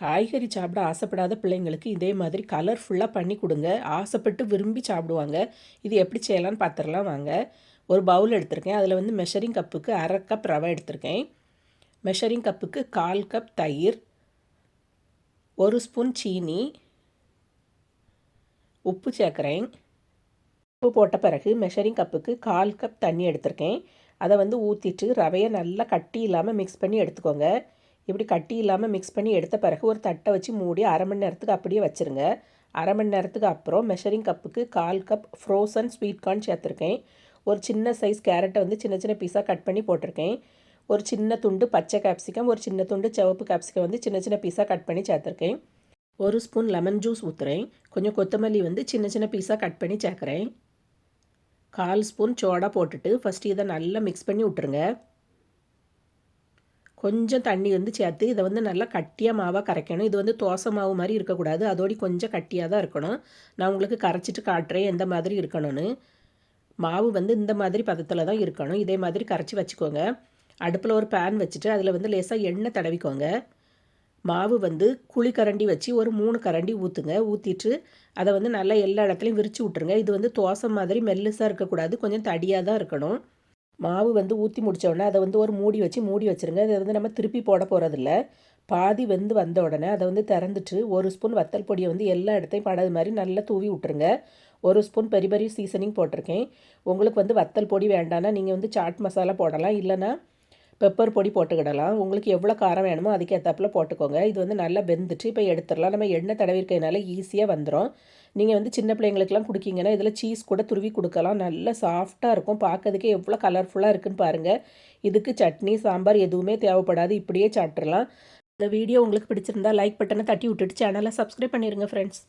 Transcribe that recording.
காய்கறி சாப்பிட ஆசைப்படாத பிள்ளைங்களுக்கு இதே மாதிரி கலர்ஃபுல்லாக பண்ணி கொடுங்க. ஆசைப்பட்டு விரும்பி சாப்பிடுவாங்க. இது எப்படி செய்யலாம்னு பார்த்துடலாம் வாங்க. ஒரு பவுல் எடுத்திருக்கேன். அதில் வந்து மெஷரிங் கப்புக்கு அரை கப் ரவை எடுத்திருக்கேன். மெஷரிங் கப்புக்கு கால் கப் தயிர் ஒரு ஸ்பூன் சீனி உப்பு சேர்க்குறேன். உப்பு போட்ட பிறகு மெஷரிங் கப்புக்கு கால் கப் தண்ணி எடுத்திருக்கேன். அதை வந்து ஊற்றிட்டு ரவையை நல்லா கட்டி இல்லாமல் மிக்ஸ் பண்ணி எடுத்துக்கோங்க. இப்படி கட்டி இல்லாமல் மிக்ஸ் பண்ணி எடுத்த பிறகு ஒரு தட்டை வச்சு மூடி அரை மணி நேரத்துக்கு அப்படியே வச்சுருங்க. அரை மணி நேரத்துக்கு அப்புறம் மெஷரிங் கப்புக்கு கால் கப் ஃப்ரோசன் ஸ்வீட் கார்ன் சேர்த்துருக்கேன். ஒரு சின்ன சைஸ் கேரட்டை வந்து சின்ன சின்ன பீஸாக கட் பண்ணி போட்டிருக்கேன். ஒரு சின்ன துண்டு பச்சை கேப்சிகம் ஒரு சின்ன துண்டு சிவப்பு கேப்சிகம் வந்து சின்ன சின்ன பீஸாக கட் பண்ணி சேர்த்துருக்கேன். ஒரு ஸ்பூன் லெமன் ஜூஸ் ஊற்றுறேன் கொஞ்சம் கொத்தமல்லி வந்து சின்ன சின்ன பீஸாக கட் பண்ணி சேர்க்குறேன். கால் ஸ்பூன் சோடா போட்டுட்டு ஃபஸ்ட்டு இதை நல்லா மிக்ஸ் பண்ணி விட்டுருங்க. கொஞ்சம் தண்ணி வந்து சேர்த்து இதை வந்து நல்லா கட்டியாக மாவாக கரைக்கணும். இது வந்து தோசை மாவு மாதிரி இருக்கக்கூடாது. அதோடி கொஞ்சம் கட்டியாக தான் இருக்கணும். நான் உங்களுக்கு கரைச்சிட்டு காட்டுறேன் எந்த மாதிரி இருக்கணும்னு. மாவு வந்து இந்த மாதிரி பதத்தில் தான் இருக்கணும். இதே மாதிரி கரைச்சி வச்சுக்கோங்க. அடுப்பில் ஒரு பேன் வச்சுட்டு அதில் வந்து லேசாக எண்ணெய் தடவிக்கோங்க. மாவு வந்து குழி கரண்டி வச்சு ஒரு மூணு கரண்டி ஊற்றுங்க ஊற்றிட்டு அதை வந்து நல்லா எல்லா இடத்துலையும் விரித்து விட்ருங்க இது வந்து தோசை மாதிரி மெல்லுசாக இருக்கக்கூடாது. கொஞ்சம் தடியாக தான் இருக்கணும். மாவு வந்து ஊற்றி முடித்தோடனே அதை வந்து ஒரு மூடி வச்சு மூடி வச்சுருங்க. அதை வந்து நம்ம திருப்பி போட போகிறதில்ல பாதி வந்து வந்த உடனே அதை வந்து திறந்துட்டு ஒரு ஸ்பூன் வத்தல் பொடியை வந்து எல்லா இடத்தையும் படாத மாதிரி நல்லா தூவி விட்டுருங்க. ஒரு ஸ்பூன் பெரிய பெரிய சீசனிங் போட்டிருக்கேன். உங்களுக்கு வந்து வத்தல் பொடி வேண்டாம்னா நீங்கள் வந்து சாட் மசாலா போடலாம். இல்லைன்னா பெப்பர் பொடி போட்டுக்கிடலாம். உங்களுக்கு எவ்வளோ காரம் வேணுமோ அதுக்கு போட்டுக்கோங்க. இது வந்து நல்லா வெந்துட்டு இப்போ எடுத்துடலாம். நம்ம எண்ணெய் தடவிருக்கிறதுனால ஈஸியாக வந்துடும் நீங்கள் வந்து சின்ன பிள்ளைங்களுக்குலாம் கொடுக்கீங்கன்னா இதில் சீஸ் கூட துருவி கொடுக்கலாம். நல்லா சாஃப்டாக இருக்கும். பார்க்கறதுக்கே எவ்வளோ கலர்ஃபுல்லாக இருக்குன்னு பாருங்கள் இதுக்கு சட்னி சாம்பார் எதுவுமே தேவைப்படாது. இப்படியே சாப்பிட்றலாம் இந்த வீடியோ உங்களுக்கு பிடிச்சிருந்தா லைக் பட்டனை தட்டி விட்டுட்டு சேனலை சப்ஸ்கிரைப் பண்ணிடுங்க ஃப்ரெண்ட்ஸ்